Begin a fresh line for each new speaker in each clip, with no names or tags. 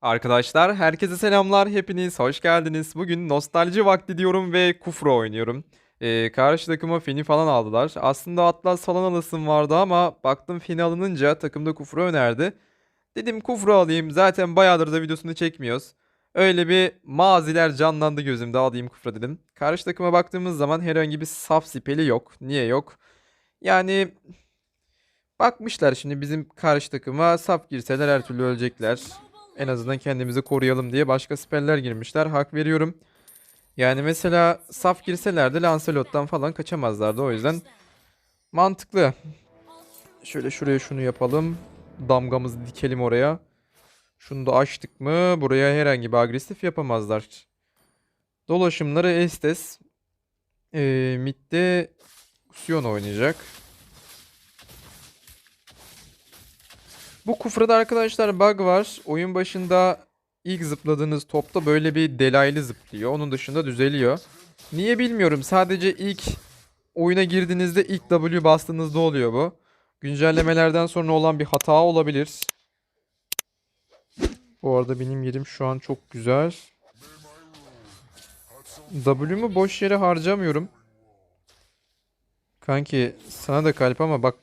Arkadaşlar herkese selamlar hepiniz hoş geldiniz. Bugün nostalji vakti diyorum ve Kufra oynuyorum. Ee, karşı takıma Feni falan aldılar. Aslında Atlas falan alasım vardı ama baktım Feni alınınca takımda Kufra önerdi. Dedim Kufra alayım zaten bayağıdır da videosunu çekmiyoruz. Öyle bir maziler canlandı gözümde alayım Kufra dedim. Karşı takıma baktığımız zaman herhangi bir saf sipeli yok. Niye yok? Yani bakmışlar şimdi bizim karşı takıma saf girseler her türlü ölecekler. En azından kendimizi koruyalım diye başka siperler girmişler. Hak veriyorum. Yani mesela saf girselerdi Lancelot'tan falan kaçamazlardı. O yüzden mantıklı. Şöyle şuraya şunu yapalım. Damgamızı dikelim oraya. Şunu da açtık mı buraya herhangi bir agresif yapamazlar. Dolaşımları Estes. Ee, midde Sion oynayacak. Bu kufrada arkadaşlar bug var. Oyun başında ilk zıpladığınız topta böyle bir delaylı zıplıyor. Onun dışında düzeliyor. Niye bilmiyorum. Sadece ilk oyuna girdiğinizde ilk W bastığınızda oluyor bu. Güncellemelerden sonra olan bir hata olabilir. Bu arada benim yerim şu an çok güzel. W'mu boş yere harcamıyorum. Kanki sana da kalp ama bak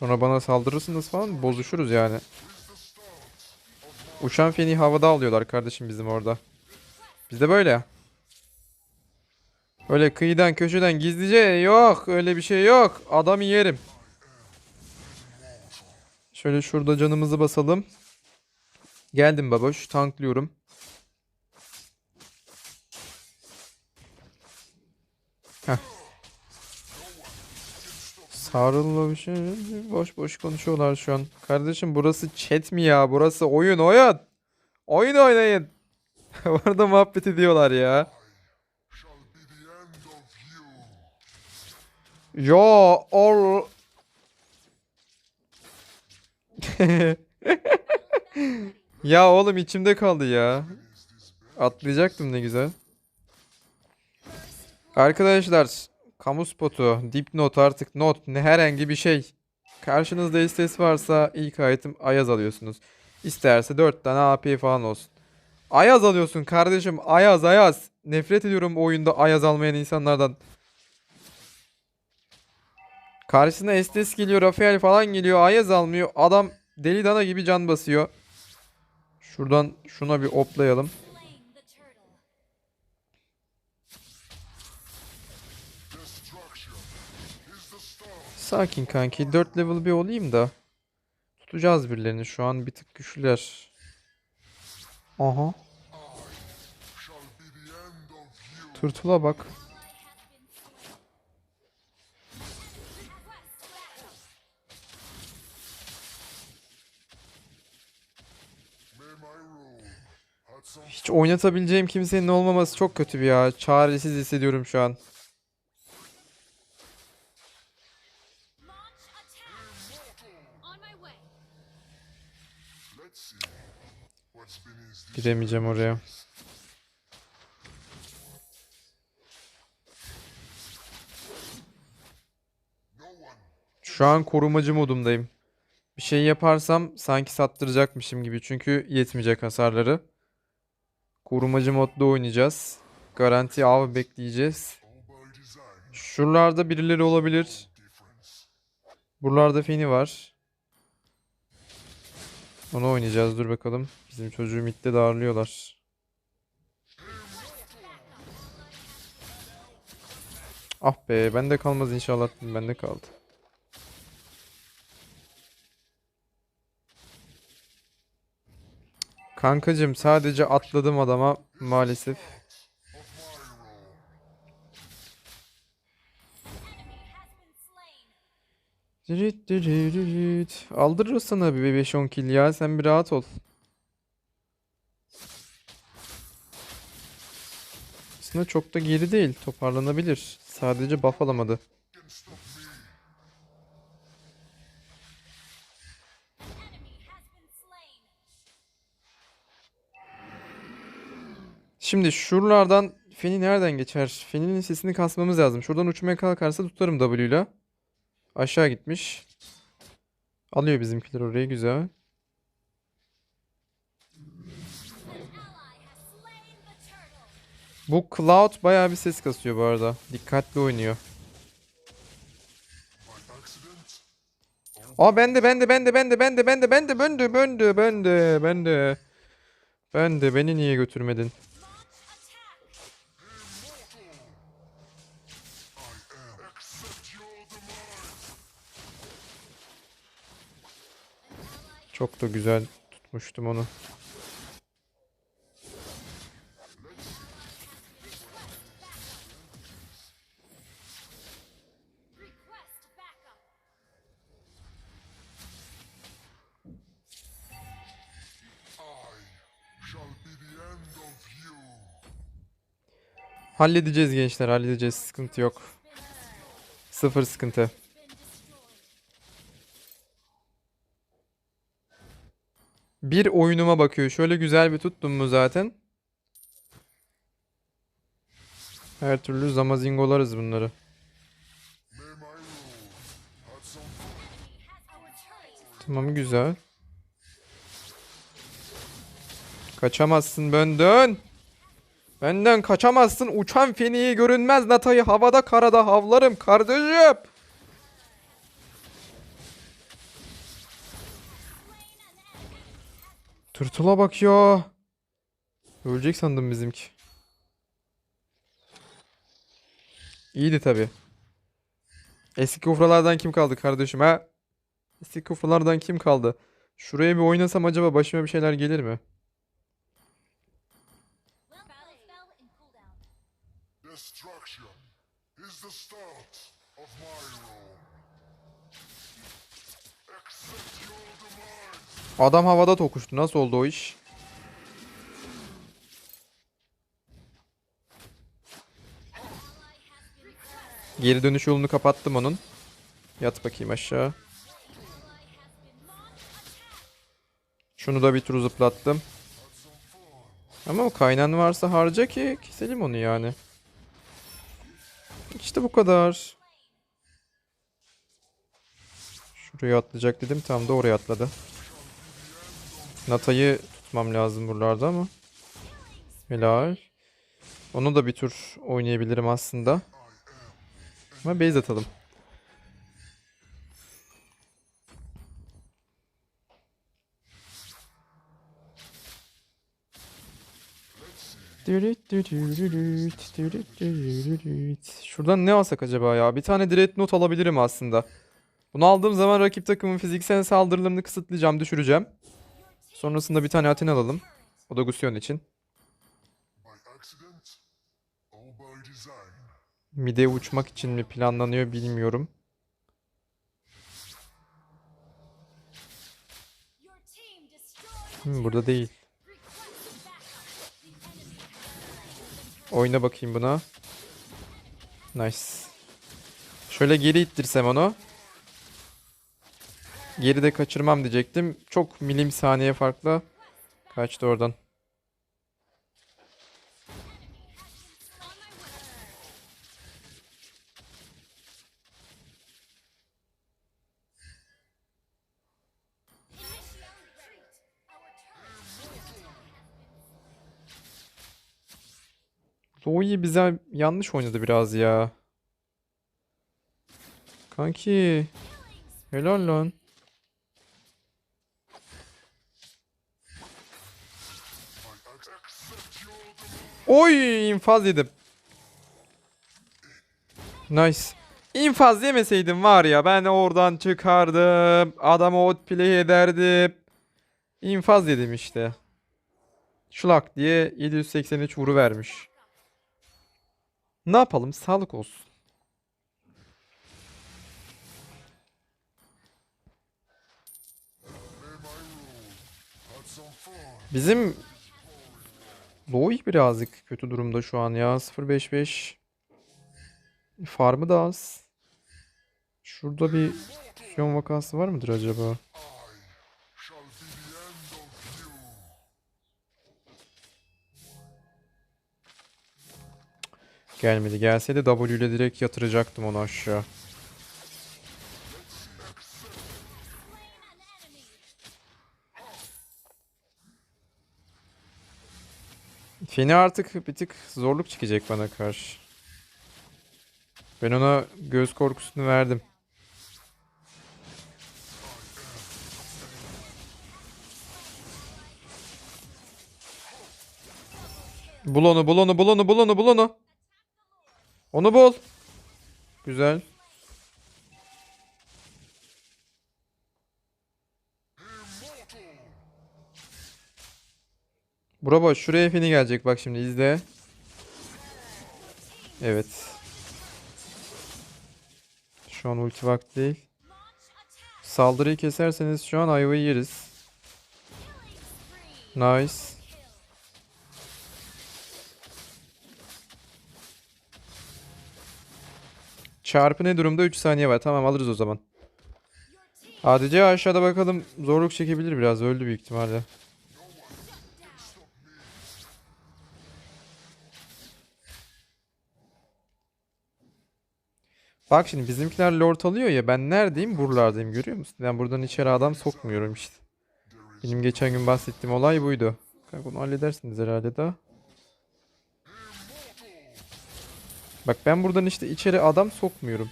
Sonra bana saldırırsınız falan bozuşuruz yani. Uçan feni havada alıyorlar kardeşim bizim orada. Bizde böyle. Öyle kıyıdan köşeden gizlice yok öyle bir şey yok. Adamı yerim. Şöyle şurada canımızı basalım. Geldim baboş tanklıyorum. Heh. Sarılı bir. Boş boş konuşuyorlar şu an. Kardeşim burası chat mi ya? Burası oyun oyun. Oyun oynayın. Orada muhabbet ediyorlar ya. Yo or Ya oğlum içimde kaldı ya. Atlayacaktım ne güzel. Arkadaşlar kamu spotu, dipnot artık not ne herhangi bir şey. Karşınızda istes varsa ilk item Ayaz alıyorsunuz. İsterse 4 tane AP falan olsun. Ayaz alıyorsun kardeşim. Ayaz Ayaz. Nefret ediyorum oyunda Ayaz almayan insanlardan. Karşısına Estes geliyor, Rafael falan geliyor. Ayaz almıyor. Adam deli dana gibi can basıyor. Şuradan şuna bir oplayalım. Sakin kanki. 4 level bir olayım da. Tutacağız birilerini. Şu an bir tık güçlüler. Aha. Tırtıla bak. Hiç oynatabileceğim kimsenin olmaması çok kötü bir ya. Çaresiz hissediyorum şu an. Giremeyeceğim oraya. Şu an korumacı modumdayım. Bir şey yaparsam sanki sattıracakmışım gibi. Çünkü yetmeyecek hasarları. Korumacı modda oynayacağız. Garanti av bekleyeceğiz. Şuralarda birileri olabilir. Buralarda Feni var. Onu oynayacağız dur bakalım. Bizim çocuğu midde darlıyorlar. Ah be bende kalmaz inşallah. Bende kaldı. Kankacım sadece atladım adama maalesef. Dürüt dürüt. Aldırırız sana bir 5-10 kill ya. Sen bir rahat ol. Aslında çok da geri değil. Toparlanabilir. Sadece buff alamadı. Şimdi şuralardan Feni nereden geçer? Feni'nin sesini kasmamız lazım. Şuradan uçmaya kalkarsa tutarım W ile. Aşağı gitmiş. Alıyor bizimkiler orayı güzel. Bu Cloud bayağı bir ses kasıyor bu arada. Dikkatli oynuyor. Aa bende bende bende bende bende bende bende bende bende bende bende bende beni niye götürmedin? Çok da güzel tutmuştum onu. Halledeceğiz gençler halledeceğiz sıkıntı yok. Sıfır sıkıntı. Bir oyunuma bakıyor. Şöyle güzel bir tuttum mu zaten. Her türlü zamazingolarız bunları. Tamam güzel. Kaçamazsın benden. Benden kaçamazsın. Uçan feniği görünmez Natayı havada karada havlarım kardeşim. Tırtıla bak ya. Ölecek sandım bizimki. İyiydi tabi. Eski kufralardan kim kaldı kardeşim ha? Eski kufralardan kim kaldı? Şuraya bir oynasam acaba başıma bir şeyler gelir mi?
destruction is the start of my rule.
Adam havada tokuştu. Nasıl oldu o iş? Geri dönüş yolunu kapattım onun. Yat bakayım aşağı. Şunu da bir tur zıplattım. Ama o kaynan varsa harca ki keselim onu yani. İşte bu kadar. Şuraya atlayacak dedim. Tam da oraya atladı. Nata'yı tutmam lazım buralarda ama. Helal. Onu da bir tur oynayabilirim aslında. Ama base atalım. Şuradan ne alsak acaba ya? Bir tane Dreadnought alabilirim aslında. Bunu aldığım zaman rakip takımın fiziksel saldırılarını kısıtlayacağım, düşüreceğim. Sonrasında bir tane Athena alalım. O da Gusion için. Mide uçmak için mi planlanıyor bilmiyorum. Hmm, burada değil. Oyna bakayım buna. Nice. Şöyle geri ittirsem onu. Geride kaçırmam diyecektim. Çok milim saniye farkla kaçtı oradan. Zoe bize yanlış oynadı biraz ya. Kanki. Helal lan. Oy infaz yedim. Nice. İnfaz yemeseydim var ya ben oradan çıkardım. Adamı outplay ederdim. İnfaz yedim işte. Şlak diye 783 vuru vermiş. Ne yapalım? Sağlık olsun. Bizim Loic birazcık kötü durumda şu an ya. 0.55 Farmı da az. Şurada bir füzyon vakası var mıdır acaba? Gelmedi. Gelseydi W ile direkt yatıracaktım onu aşağı. Feni artık bir tık zorluk çıkacak bana karşı. Ben ona göz korkusunu verdim. Bul onu, bul onu, bul onu, bul onu, bul onu. Onu bul. Güzel. Bura boş. Şuraya fini gelecek bak şimdi izle. Evet. Şu an ulti vakti değil. Saldırıyı keserseniz şu an ayvayı yeriz. Nice. Çarpı ne durumda? 3 saniye var. Tamam alırız o zaman. ADC aşağıda bakalım. Zorluk çekebilir biraz. Öldü büyük ihtimalle. Bak şimdi bizimkiler lord alıyor ya ben neredeyim? Buralardayım görüyor musun? Ben buradan içeri adam sokmuyorum işte. Benim geçen gün bahsettiğim olay buydu. Kanka bunu halledersiniz herhalde daha. Bak ben buradan işte içeri adam sokmuyorum.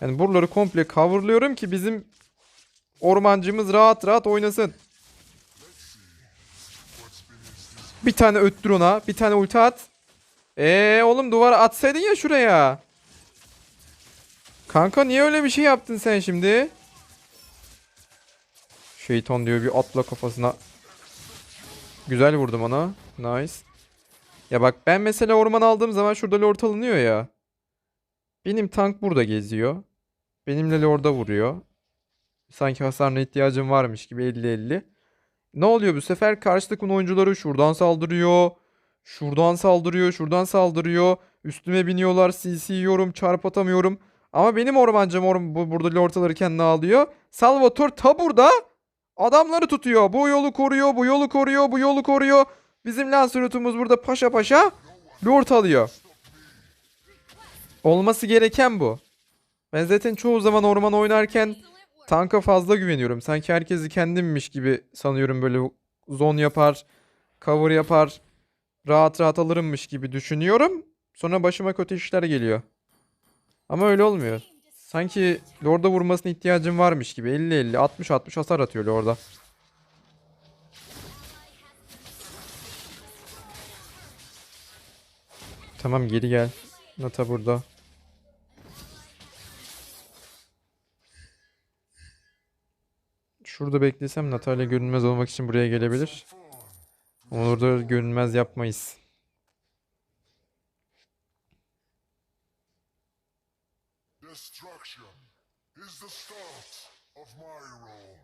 Yani buraları komple coverlıyorum ki bizim ormancımız rahat rahat oynasın. Bir tane öttür ona. Bir tane ulti at. Eee oğlum duvara atsaydın ya şuraya. Kanka niye öyle bir şey yaptın sen şimdi? Şeytan diyor bir atla kafasına. Güzel vurdum ona. Nice. Ya bak ben mesela orman aldığım zaman şurada lord alınıyor ya. Benim tank burada geziyor. Benimle lord'a vuruyor. Sanki hasarına ihtiyacım varmış gibi 50-50. Ne oluyor bu sefer? Karşı takım oyuncuları şuradan saldırıyor. Şuradan saldırıyor. Şuradan saldırıyor. Üstüme biniyorlar. CC yiyorum. Çarp atamıyorum. Ama benim ormancım or bu, burada lord alırken ne alıyor? Salvatore ta burada. Adamları tutuyor. Bu yolu koruyor. Bu yolu koruyor. Bu yolu koruyor. Bizim Lancelot'umuz burada paşa paşa lord alıyor. Olması gereken bu. Ben zaten çoğu zaman orman oynarken tanka fazla güveniyorum. Sanki herkesi kendimmiş gibi sanıyorum böyle zone yapar, cover yapar, rahat rahat alırımmış gibi düşünüyorum. Sonra başıma kötü işler geliyor. Ama öyle olmuyor. Sanki Lord'a vurmasına ihtiyacım varmış gibi. 50-50, 60-60 hasar atıyor Lord'a. Tamam geri gel. Nata burada. Şurada beklesem Natalya görünmez olmak için buraya gelebilir. Ama orada görünmez yapmayız.
Destruction is the start of my role.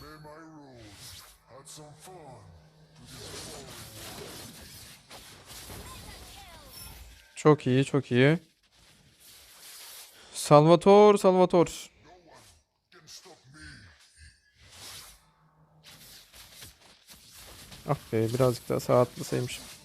May my rules add some fun to this boring world.
Çok iyi, çok iyi. Salvator, Salvator. Ah be, birazcık daha sağ atlasaymışım.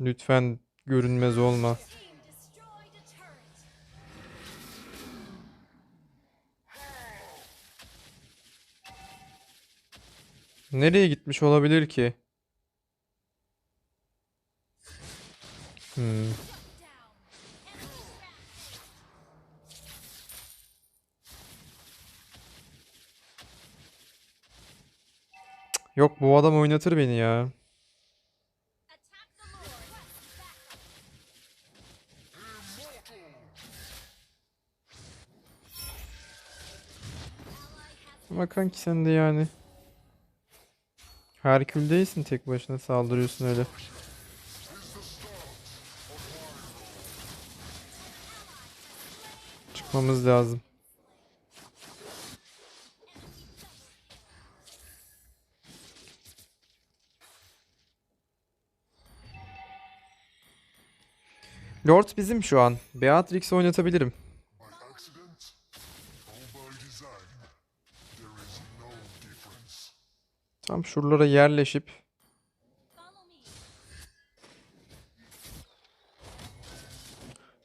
Lütfen görünmez olma. Nereye gitmiş olabilir ki? Hmm. Yok bu adam oynatır beni ya. Ama kanki sen de yani. Herkül değilsin tek başına saldırıyorsun öyle. Çıkmamız lazım. Lord bizim şu an. Beatrix oynatabilirim. Tam şuralara yerleşip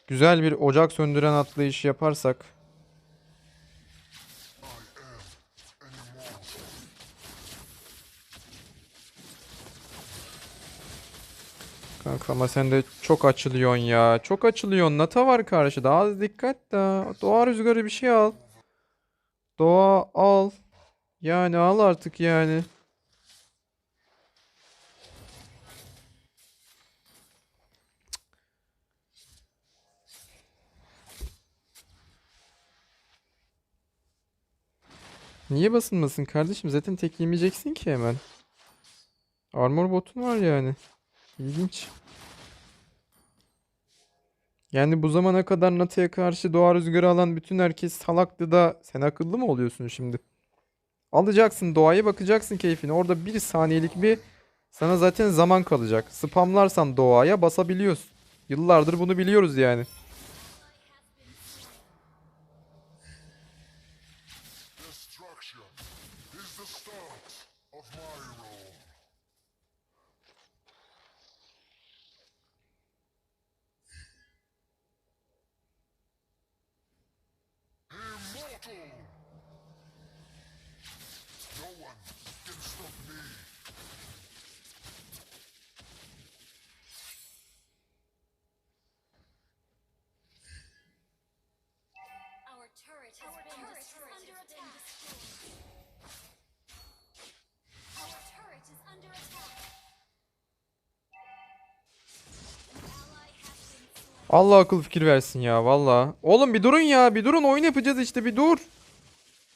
güzel bir ocak söndüren atlayış yaparsak Kanka ama sen de çok açılıyorsun ya. Çok açılıyorsun. Nata var karşıda. Az dikkat da. Doğa rüzgarı bir şey al. Doğa al. Yani al artık yani. Niye basılmasın kardeşim? Zaten tek yemeyeceksin ki hemen. Armor botun var yani. İlginç. Yani bu zamana kadar NATO'ya karşı doğa rüzgarı alan bütün herkes salaktı da sen akıllı mı oluyorsun şimdi? Alacaksın doğaya bakacaksın keyfine. Orada bir saniyelik bir sana zaten zaman kalacak. Spamlarsan doğaya basabiliyorsun. Yıllardır bunu biliyoruz yani. Allah akıl fikir versin ya valla. Oğlum bir durun ya bir durun oyun yapacağız işte bir dur.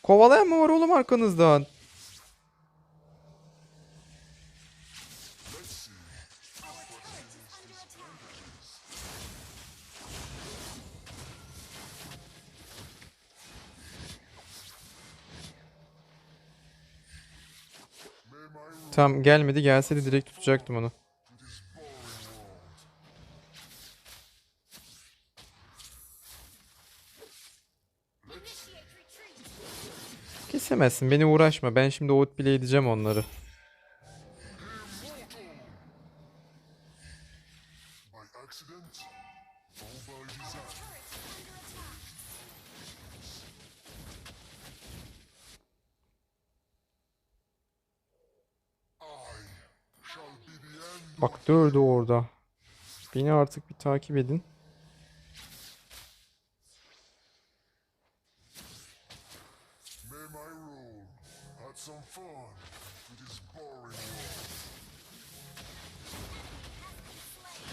Kovalayan mı var oğlum arkanızdan? Tam gelmedi gelseydi direkt tutacaktım onu. Kesemezsin beni uğraşma ben şimdi out bile edeceğim onları. Bak dördü orada. Beni artık bir takip edin.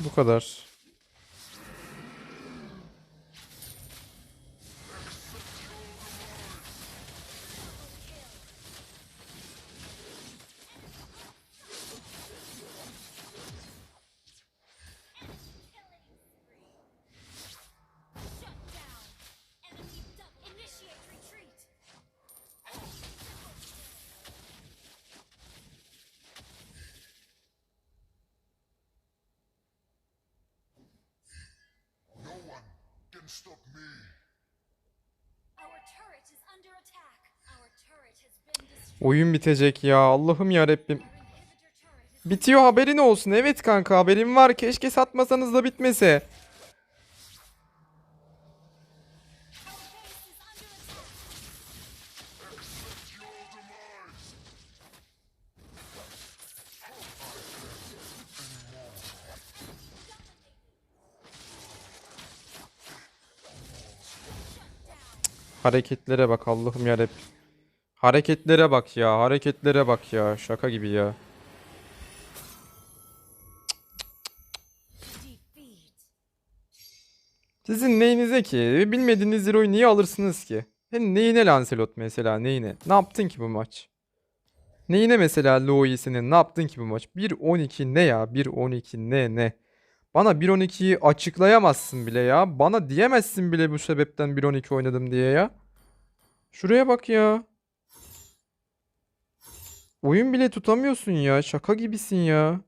Bu kadar. Oyun bitecek ya Allah'ım ya Rabbim. Bitiyor haberin olsun. Evet kanka haberim var. Keşke satmasanız da bitmese. Hareketlere bak Allah'ım ya Rabbim. Hareketlere bak ya. Hareketlere bak ya. Şaka gibi ya. Sizin neyinize ki? Bilmediğiniz hero'yu niye alırsınız ki? Hem neyine Lancelot mesela neyine? Ne yaptın ki bu maç? Neyine mesela Louis'inin ne yaptın ki bu maç? 1-12 ne ya? 1-12 ne ne? Bana 1-12'yi açıklayamazsın bile ya. Bana diyemezsin bile bu sebepten 1-12 oynadım diye ya. Şuraya bak ya. Oyun bile tutamıyorsun ya. Şaka gibisin ya.